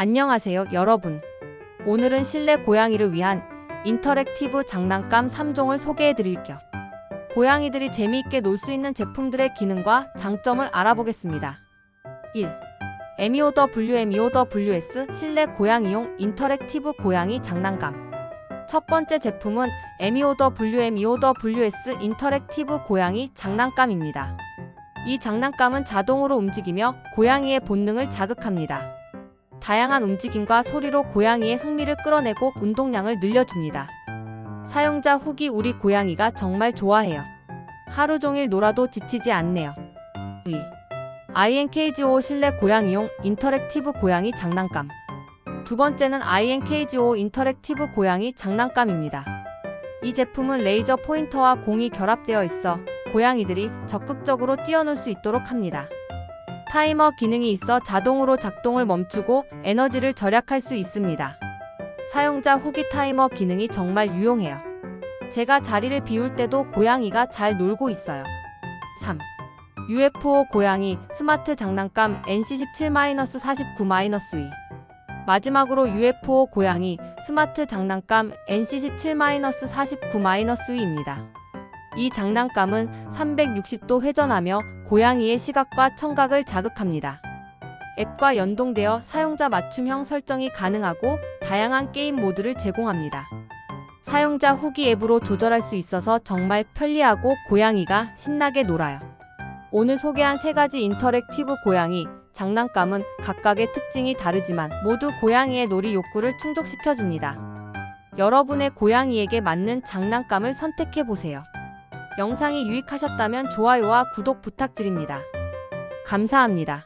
안녕하세요, 여러분. 오늘은 실내 고양이를 위한 인터랙티브 장난감 3종을 소개해 드릴게요. 고양이들이 재미있게 놀 수 있는 제품들의 기능과 장점을 알아보겠습니다. 1. MEOWS 실내 고양이용 인터랙티브 고양이 장난감. 첫 번째 제품은 MEOWS 인터랙티브 고양이 장난감입니다. 이 장난감은 자동으로 움직이며 고양이의 본능을 자극합니다. 다양한 움직임과 소리로 고양이의 흥미를 끌어내고 운동량을 늘려줍니다. 사용자 후기 우리 고양이가 정말 좋아해요. 하루 종일 놀아도 지치지 않네요. 2. INKGO 실내 고양이용 인터랙티브 고양이 장난감. 두 번째는 INKGO 인터랙티브 고양이 장난감입니다. 이 제품은 레이저 포인터와 공이 결합되어 있어 고양이들이 적극적으로 뛰어놀 수 있도록 합니다. 타이머 기능이 있어 자동으로 작동을 멈추고 에너지를 절약할 수 있습니다. 사용자 후기 타이머 기능이 정말 유용해요. 제가 자리를 비울 때도 고양이가 잘 놀고 있어요. 3. UFO 고양이 스마트 장난감 NC17-49-2 마지막으로 UFO 고양이 스마트 장난감 NC17-49-2입니다. 이 장난감은 360도 회전하며 고양이의 시각과 청각을 자극합니다. 앱과 연동되어 사용자 맞춤형 설정이 가능하고 다양한 게임 모드를 제공합니다. 사용자 후기 앱으로 조절할 수 있어서 정말 편리하고 고양이가 신나게 놀아요. 오늘 소개한 세 가지 인터랙티브 고양이 장난감은 각각의 특징이 다르지만 모두 고양이의 놀이 욕구를 충족시켜줍니다. 여러분의 고양이에게 맞는 장난감을 선택해 보세요. 영상이 유익하셨다면 좋아요와 구독 부탁드립니다. 감사합니다.